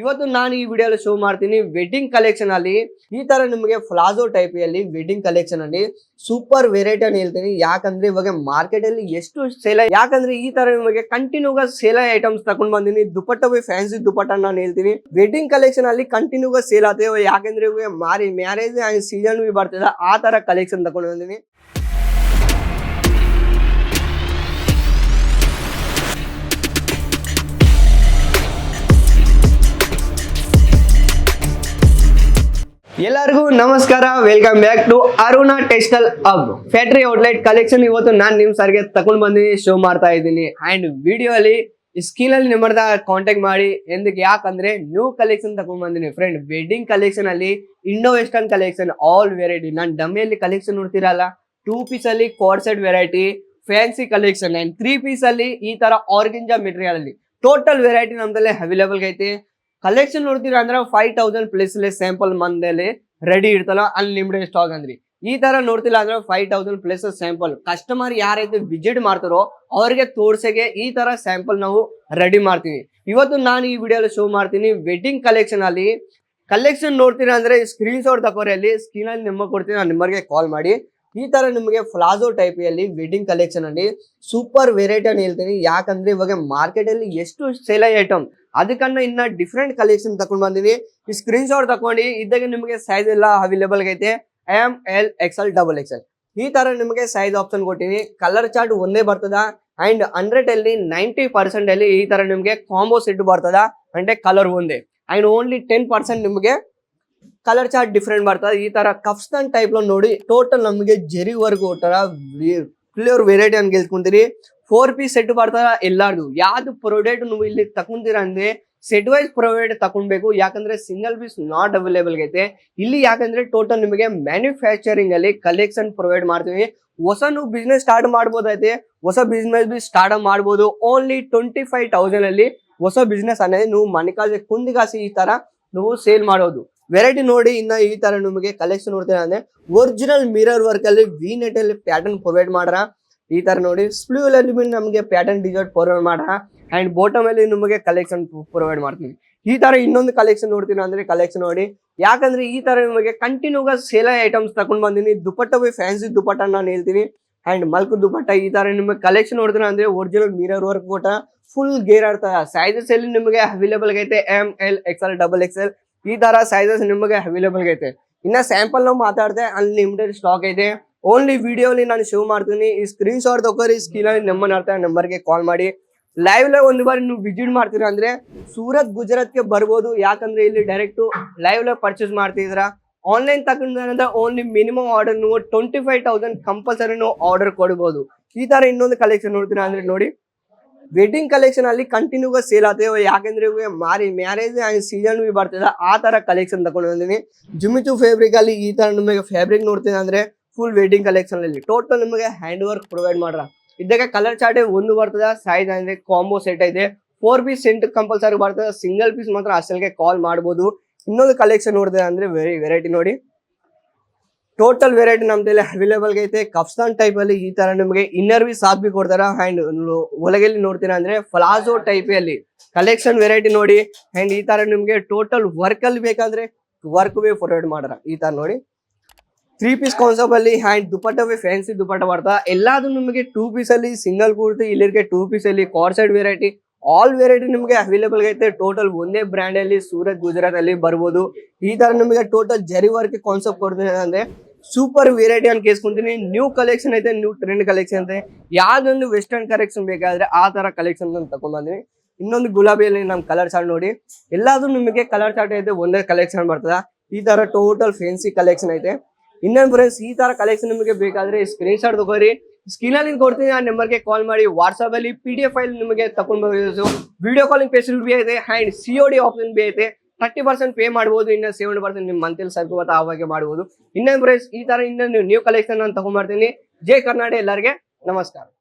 ಇವತ್ತು ನಾನು ಈ ವಿಡಿಯೋಲಿ ಶೋ ಮಾಡ್ತೀನಿ ವೆಡ್ಡಿಂಗ್ ಕಲೆಕ್ಷನ್ ಅಲ್ಲಿ. ಈ ತರ ನಿಮಗೆ ಫ್ಲಾಜೋ ಟೈಪ್ ಅಲ್ಲಿ ವೆಡ್ಡಿಂಗ್ ಕಲೆಕ್ಷನ್ ಅಲ್ಲಿ ಸೂಪರ್ ವೆರೈಟಿ ಅನ್ನ ಹೇಳ್ತೀನಿ. ಯಾಕಂದ್ರೆ ಇವಾಗ ಮಾರ್ಕೆಟ್ ಅಲ್ಲಿ ಎಷ್ಟು ಸೇಲ್ ಯಾಕಂದ್ರೆ ಈ ತರ ನಿಮಗೆ ಕಂಟಿನ್ಯೂ ಸೇಲ್ ಐಟಮ್ಸ್ ತಗೊಂಡ್ ಬಂದಿನಿ. ದುಪಟ್ಟ ಫ್ಯಾನ್ಸಿ ದುಪಟ್ಟ ನಾನು ಹೇಳ್ತೀನಿ. ವೆಡ್ಡಿಂಗ್ ಕಲೆಕ್ಷನ್ ಅಲ್ಲಿ ಕಂಟಿನ್ಯೂ ಸೇಲ್ ಆಗ್ತೇವೆ ಯಾಕಂದ್ರೆ ಇವಾಗ ಮಾರಿ ಮ್ಯಾರೇಜ್ ಸೀಸನ್ ಬಿ ಬರ್ತದೆ. ಆ ತರ ಕಲೆಕ್ಷನ್ ತಗೊಂಡ್ ಬಂದಿನಿ. ಎಲ್ಲರಿಗೂ ನಮಸ್ಕಾರ. Welcome back to Aruna textile hub factory outlet collection ಇವತ್ತು ನಾನು ನಿಮ್ ಸರ್ಗೆ ತಗೊಂಡ್ ಬಂದಿನಿ ಶೋ ಮಾಡ್ತಾ ಇದ್ದೀನಿ. ಅಂಡ್ ವಿಡಿಯೋ ಅಲ್ಲಿ ಸ್ಕೀನ್ ಅಲ್ಲಿ ನಿಮ್ಮದ ಕಾಂಟ್ಯಾಕ್ಟ್ ಮಾಡಿ. ಎಂದಕ್ಕೆ, ಯಾಕಂದ್ರೆ ನ್ಯೂ ಕಲೆಕ್ಷನ್ ತಗೊಂಡ್ ಬಂದಿನಿ ಫ್ರೆಂಡ್ ವೆಡ್ಡಿಂಗ್ ಕಲೆಕ್ಷನ್ ಅಲ್ಲಿ Indo western collection all variety ನಾನು ಡಮ್ಮಿಯಲ್ಲಿ ಕಲೆಕ್ಷನ್ ನೋಡ್ತಿರಲ್ಲ ಟೂ ಪೀಸ್ ಅಲ್ಲಿ set variety fancy collection and three piece ಅಲ್ಲಿ ಈ ತರ ಆರ್ಗಿಂಜಾ ಮೆಟೀರಿಯಲ್ ಅಲ್ಲಿ. ಟೋಟಲ್ ವೆರೈಟಿ ನಮ್ದಲ್ಲಿ ಅವೈಲೇಬಲ್ ಐತಿ ಕಲೆಕ್ಷನ್ ನೋಡ್ತೀರಾ ಅಂದ್ರೆ ಫೈವ್ ತೌಸಂಡ್ ಪ್ಲಸ್ ಸ್ಯಾಂಪಲ್ ಮಂದಲ್ಲಿ ರೆಡಿ ಇರ್ತಲ್ಲ ಅನ್ಲಿಮಿಟೆಡ್ ಸ್ಟಾಕ್ ಅಂದ್ರಿ. ಈ ತರ ನೋಡ್ತಿಲ್ಲ ಅಂದ್ರೆ five thousand plus sample customer ಯಾರೈತೆ visit ಮಾಡ್ತಾರೋ ಅವ್ರಿಗೆ ತೋರ್ಸೆಗೆ ಈ ತರ ಸ್ಯಾಂಪಲ್ ನಾವು ರೆಡಿ ಮಾಡ್ತೀವಿ. ಇವತ್ತು ನಾನು ಈ ವಿಡಿಯೋಲಿ ಶೋ ಮಾಡ್ತೀನಿ ವೆಡ್ಡಿಂಗ್ ಕಲೆಕ್ಷನ್ ಅಲ್ಲಿ. ಕಲೆಕ್ಷನ್ ನೋಡ್ತೀರಾ ಅಂದ್ರೆ ಸ್ಕ್ರೀನ್ ಶಾಟ್ ತಕೋರಿ ಅಲ್ಲಿ ಸ್ಕ್ರೀನ್ ಅಲ್ಲಿ ನಿಮ್ಮ ಕೊಡ್ತೀನಿ, ನಾನು ನಿಮ್ಮರಿಗೆ ಕಾಲ್ ಮಾಡಿ. ಈ ತರ ನಿಮಗೆ ಫ್ಲಾಜೋ ಟೈಪ್ ಅಲ್ಲಿ ವೆಡ್ಡಿಂಗ್ ಕಲೆಕ್ಷನ್ ಅಲ್ಲಿ ಸೂಪರ್ ವೆರೈಟಿ అని ಹೇಳ್ತೀನಿ. ಯಾಕಂದ್ರೆ ಇವಾಗ ಮಾರ್ಕೆಟ್ ಅಲ್ಲಿ ಎಷ್ಟು ಸೇಲ್ ಐಟಮ್ ಅದಕ್ಕನ್ನ ಇನ್ನ ಡಿಫ್ರೆಂಟ್ ಕಲೆಕ್ಷನ್ ತಗೊಂಡ್ ಬಂದಿನಿ. ಈ ಸ್ಕ್ರೀನ್ ಶಾಟ್ ತಗೊಂಡು ಇದ್ದಾಗ ನಿಮಗೆ ಸೈಜ್ ಎಲ್ಲ ಅವೈಲೇಬಲ್ ಐತೆ M L XL double XL ಈ ತರ ನಿಮಗೆ ಸೈಜ್ ಆಪ್ಷನ್ ಕೊಟ್ಟಿನಿ. ಕಲರ್ ಚಾರ್ಟ್ ಒಂದೇ ಬರ್ತದ. ಅಂಡ್ ಹಂಡ್ರೆಡ್ ಅಲ್ಲಿ ನೈಂಟಿ ಪರ್ಸೆಂಟ್ ಅಲ್ಲಿ ಈ ತರ ನಿಮಗೆ ಕಾಂಬೋ ಸೆಟ್ ಬರ್ತದ. ಅಂಡ್ ಕಲರ್ ಒಂದೇ. ಅಂಡ್ ಓನ್ಲಿ ಟೆನ್ ಪರ್ಸೆಂಟ್ ನಿಮಗೆ ಕಲರ್ ಚಾರ್ಟ್ ಡಿಫ್ರೆಂಟ್ ಮಾಡ್ತಾರೆ. ಈ ತರ ಕಫ್ಸ್ಟನ್ ಟೈಪ್ ಲೋ ನೋಡಿ ಟೋಟಲ್ ನಮಗೆ ಜೆರಿ ಜರಿವರೆಗೂ ತರ ಕ್ಲಿಯರ್ ವೆರೈಟಿ ಅಂತ ಗೆಲ್ಕೊಂತೀರಿ ಫೋರ್ ಪೀಸ್ ಸೆಟ್ ಬರ್ತಾರ ಎಲ್ಲಾರ್ದು. ಯಾವ್ದು ಪ್ರೊಡಕ್ಟ್ ನೀವು ಇಲ್ಲಿ ತಕೊಂತೀರ ಅಂದ್ರೆ ಸೆಟ್ ವೈಸ್ ಪ್ರೊವೈಡ್ ತಗೊಳ್ಬೇಕು ಯಾಕಂದ್ರೆ ಸಿಂಗಲ್ ಪೀಸ್ ನಾಟ್ ಅವೈಲೇಬಲ್ ಐತೆ ಇಲ್ಲಿ ಯಾಕಂದ್ರೆ ಟೋಟಲ್ ನಿಮಗೆ ಮ್ಯಾನುಫ್ಯಾಕ್ಚರಿಂಗ್ ಅಲ್ಲಿ ಕಲೆಕ್ಷನ್ ಪ್ರೊವೈಡ್ ಮಾಡ್ತೀವಿ. ಹೊಸ ನೀವು ಬಿಸ್ನೆಸ್ ಸ್ಟಾರ್ಟ್ ಮಾಡ್ಬೋದೈತೆ ಹೊಸ ಬಿಸ್ನೆಸ್ ಬಿ ಸ್ಟಾರ್ಟ್ ಮಾಡ್ಬೋದು. ಓನ್ಲಿ ಟ್ವೆಂಟಿ ಫೈವ್ ತೌಸಂಡ್ ಅಲ್ಲಿ ಹೊಸ ಬಿಸ್ನೆಸ್ ಅನ್ನೋದು ನೀವು ಮಣಿಕಾಸೆ ಕುಂದಿಗಾಸಿ ಈ ತರ ನೀವು ಸೇಲ್ ಮಾಡೋದು. ವೆರೈಟಿ ನೋಡಿ, ಇನ್ನ ಈ ತರ ನಿಮಗೆ ಕಲೆಕ್ಷನ್ ನೋಡ್ತೀರಾ ಅಂದ್ರೆ ಒರಿಜಿನಲ್ ಮಿರರ್ ವರ್ಕ್ ಅಲ್ಲಿ ವಿ ನೆಟ್ ಅಲ್ಲಿ ಪ್ಯಾಟರ್ನ್ ಪ್ರೊವೈಡ್ ಮಾಡ್ರ. ಈ ತರ ನೋಡಿ ಸ್ಪ್ಲೂ ಅಲ್ಲಿ ನಮಗೆ ಪ್ಯಾಟರ್ನ್ ಡಿಸೈನ್ ಪ್ರೊವೈಡ್ ಮಾಡ್ರ. ಅಂಡ್ ಬಾಟಮ್ ಅಲ್ಲಿ ನಿಮಗೆ ಕಲೆಕ್ಷನ್ ಪ್ರೊವೈಡ್ ಮಾಡ್ತೀನಿ. ಈ ತರ ಇನ್ನೊಂದು ಕಲೆಕ್ಷನ್ ನೋಡ್ತೀನಿ ಅಂದ್ರೆ ಕಲೆಕ್ಷನ್ ನೋಡಿ. ಯಾಕಂದ್ರೆ ಈ ತರ ನಿಮಗೆ ಕಂಟಿನ್ಯೂ ಸೇಲ್ ಐಟಮ್ಸ್ ತಗೊಂಡ್ ಬಂದಿನಿ. ದುಪಟ್ಟ ಬೈ ಫ್ಯಾನ್ಸಿ ದುಪಟ್ಟ ನಾನು ಹೇಳ್ತೀನಿ. ಅಂಡ್ ಮಲ್ಕು ದುಪಟ್ಟ, ಈ ತರ ನಿಮಗೆ ಕಲೆಕ್ಷನ್ ನೋಡ್ತೀನಿ ಅಂದ್ರೆ ಒರಿಜಿನಲ್ ಮಿರರ್ ವರ್ಕ್ ಕೊಟ್ಟ ಫುಲ್ ಗೇರ್ ಆಡ್ತಾ. ಸೈಜಸ್ ಅಲ್ಲಿ ನಿಮಗೆ ಅವೈಲೇಬಲ್ ಐತೆ M L X L double XL ಈ ತರ ಸೈಜಸ್ ನಿಮಗೆ ಅವೈಲೇಬಲ್ ಐತೆ. ಇನ್ನ ಸ್ಯಾಂಪಲ್ ನಾವು ಮಾತಾಡಿದೆ ಅನ್ಲಿಮಿಟೆಡ್ ಸ್ಟಾಕ್ ಐತೆ. ಓನ್ಲಿ ವಿಡಿಯೋಲಿ ನಾನು ಶೋ ಮಾಡ್ತೀನಿ. ಈ ಸ್ಕ್ರೀನ್ ಶಾಟ್ ತಗೋರಿ ಸ್ಕ್ರೀನ್ ಅಲ್ಲಿ ನಂಬರ್ಗೆ ನಂಬರ್ಗೆ ಕಾಲ್ ಮಾಡಿ. ಲೈವ್ ಲೈವ್ ಒಂದು ಬಾರಿ ನೀವು ವಿಸಿಟ್ ಮಾಡ್ತೀರಾ ಅಂದ್ರೆ ಸೂರತ್ ಗುಜರಾತ್ಗೆ ಬರ್ಬೋದು. ಯಾಕಂದ್ರೆ ಇಲ್ಲಿ ಡೈರೆಕ್ಟ್ ಲೈವ್ ಲೈವ್ ಪರ್ಚೇಸ್ ಮಾಡ್ತಿದ್ರ ಆನ್ಲೈನ್ ತಗೊಂಡ್ರೆ ಓನ್ಲಿ ಮಿನಿಮಮ್ ಆರ್ಡರ್ ನೀವು ಟ್ವೆಂಟಿ ಫೈವ್ ತೌಸಂಡ್ ಕಂಪಲ್ಸರಿ ನೀವು ಆರ್ಡರ್ ಕೊಡ್ಬೋದು. ಈ ತರ ಇನ್ನೊಂದು ಕಲೆಕ್ಷನ್ ನೋಡ್ತೀರಾ ಅಂದ್ರೆ ನೋಡಿ. ವೆಡ್ಡಿಂಗ್ ಕಲೆಕ್ಷನ್ ಅಲ್ಲಿ ಕಂಟಿನ್ಯೂ ಸೇಲ್ ಆಗ್ತದೆ ಯಾಕಂದ್ರೆ ಇವಾಗ ಮಾರಿ ಮ್ಯಾರೇಜ್ ಸೀಸನ್ ಬಿ ಬರ್ತದೆ, ಆ ತರ ಕಲೆಕ್ಷನ್ ತಗೊಂಡು ಬಂದಿನಿ. ಜುಮಿಚು ಫ್ಯಾಬ್ರಿಕ್ ಅಲ್ಲಿ ಈ ತರ ನಿಮಗೆ ಫ್ಯಾಬ್ರಿಕ್ ನೋಡ್ತೀನಿ ಅಂದ್ರೆ ಫುಲ್ ವೆಡ್ಡಿಂಗ್ ಕಲೆಕ್ಷನ್ ಅಲ್ಲಿ. ಟೋಟಲ್ ನಿಮಗೆ ಹ್ಯಾಂಡ್ ವರ್ಕ್ ಪ್ರೊವೈಡ್ ಮಾಡ್ರ. ಇದಕ್ಕೆ ಕಲರ್ ಚಾರ್ಟ್ ಒಂದು ಬರ್ತದ ಸೈಜ್ ಅಂದ್ರೆ ಕಾಂಬೋ ಸೆಟ್ ಐತೆ. ಫೋರ್ ಪೀಸ್ ಸೆಂಟ್ ಕಂಪಲ್ಸರಿ ಬರ್ತದೆ ಸಿಂಗಲ್ ಪೀಸ್ ಮಾತ್ರ ಅಸಲ್ಗೆ ಕಾಲ್ ಮಾಡಬಹುದು ಇನ್ನೊಂದು ಕಲೆಕ್ಷನ್ ನೋಡಿದೆ ಅಂದ್ರೆ ವೆರಿ ವೆರೈಟಿ ನೋಡಿ. ಟೋಟಲ್ ವೆರೈಟಿ ನಮ್ದಲ್ಲಿ ಅವೈಲೇಬಲ್ ಐತೆ. ಕಫ್ಸಾನ್ ಟೈಪ್ ಅಲ್ಲಿ ಈ ತರ ನಿಮಗೆ ಇನ್ನರ್ ಬಿ ಸಾಕ್ ಬಿ ಕೊಡ್ತಾರ. ಅಂಡ್ ಒಳಗೆಲ್ಲಿ ನೋಡ್ತೀರಾ ಅಂದ್ರೆ ಫ್ಲಾಜೋ ಟೈಪ್ ಅಲ್ಲಿ ಕಲೆಕ್ಷನ್ ವೆರೈಟಿ ನೋಡಿ. ಅಂಡ್ ಈ ತರ ನಿಮ್ಗೆ ಟೋಟಲ್ ವರ್ಕ್ ಅಲ್ಲಿ ಬೇಕಂದ್ರೆ ವರ್ಕ್ ಬಿ ಪ್ರೊವೈಡ್ ಮಾಡ್ರ. ಈ ತರ ನೋಡಿ. ತ್ರೀ ಪೀಸ್ ಕಾನ್ಸೆಪ್ಟ್ ಅಲ್ಲಿ ಹ್ಯಾಂಡ್ ದುಪಟ್ಟ ಬಿ ಫ್ಯಾನ್ಸಿ ದುಪಟ್ಟ ಬರ್ತಾ ಎಲ್ಲಾದ್ರು ನಿಮಗೆ ಟೂ ಪೀಸ್ ಅಲ್ಲಿ ಸಿಂಗಲ್ ಕೂರ್ತಿ ಇಲ್ಲಿಗೆ ಟೂ ಪೀಸ್ ಅಲ್ಲಿ ಕಾರ್ ಸೈಡ್ ವೆರೈಟಿ ಆಲ್ ವೆರೈಟಿ ನಿಮಗೆ ಅವೈಲೇಬಲ್ ಐತೆ. ಟೋಟಲ್ ಒಂದೇ ಬ್ರ್ಯಾಂಡ್ ಅಲ್ಲಿ ಸೂರತ್ ಗುಜರಾತ್ ಅಲ್ಲಿ ಬರ್ಬೋದು. ಈ ತರ ನಿಮಗೆ ಟೋಟಲ್ ಜರಿ ವರ್ಕ್ ಕಾನ್ಸೆಪ್ಟ್ ಕೊಡ್ತೀನಿ ಅಂದ್ರೆ ಸೂಪರ್ ವೆರೈಟಿ ಅಂತ ಕೇಸ್ಕೊಂತೀನಿ ನ್ಯೂ ಕಲೆಕ್ಷನ್ ಐತೆ ನ್ಯೂ ಟ್ರೆಂಡ್ ಕಲೆಕ್ಷನ್ ಐತೆ. ಯಾವ್ದೊಂದು ವೆಸ್ಟರ್ನ್ ಕಲೆಕ್ಷನ್ ಬೇಕಾದ್ರೆ ಆ ತರ ಕಲೆಕ್ಷನ್ ತಗೊಂಡ್ಬಂದಿನಿ ಇನ್ನೊಂದು ಗುಲಾಬಿಯಲ್ಲಿ ನಮ್ ಕಲರ್ ಚಾರ್ಟ್ ನೋಡಿ. ಎಲ್ಲಾದ್ರೂ ನಿಮಗೆ ಕಲರ್ ಚಾರ್ಟ್ ಐತೆ, ಒಂದೇ ಕಲೆಕ್ಷನ್ ಬರ್ತದ. ಈ ತರ ಟೋಟಲ್ ಫ್ಯಾನ್ಸಿ ಕಲೆಕ್ಷನ್ ಐತೆ. ಇನ್ನೊಂದು ಫ್ರೆಂಡ್ಸ್ ಈ ತರ ಕಲೆಕ್ಷನ್ ನಿಮಗೆ ಬೇಕಾದ್ರೆ ಸ್ಕ್ರೀನ್ ಶಾಟ್ ತಗೋರಿ. ಸ್ಕ್ರೀನ್ ಅಲ್ಲಿ ಕೊಡ್ತೀನಿ, ಆ ನಂಬರ್ಗೆ ಕಾಲ್ ಮಾಡಿ. ವಾಟ್ಸ್ಆಪ್ ಅಲ್ಲಿ ಪಿ ಡಿ ಎಫ್ ಫೈಲ್ ನಿಮಗೆ ತಗೊಂಡ್ ವಿಡಿಯೋ ಕಾಲಿಂಗ್ ಫೆಸಿಲಿಟಿ ಬಿ ಐತೆ and C O D option B ಐತೆ. ತರ್ಟಿ ಪರ್ಸೆಂಟ್ ಪೇ ಮಾಡಬಹುದು ಇನ್ನು ಸೆವೆಂಟಿ ಪರ್ಸೆಂಟ್ ನಿಮ್ಮ ಮಂತ್ಲಿ ಸರ್ಕು ಅವಾಗೆ ಮಾಡಬಹುದು ಇನ್ನೊಂದು ಪ್ರೈಸ್ ಈ ತರ ಇನ್ನೊಂದು ನ್ಯೂ ಕಲೆಕ್ಷನ್ ನಾನು ತಗೊಂಡ್ಬರ್ತೀನಿ ಜೈ ಕರ್ನಾಟಕ ಎಲ್ಲರಿಗೆ, ನಮಸ್ಕಾರ.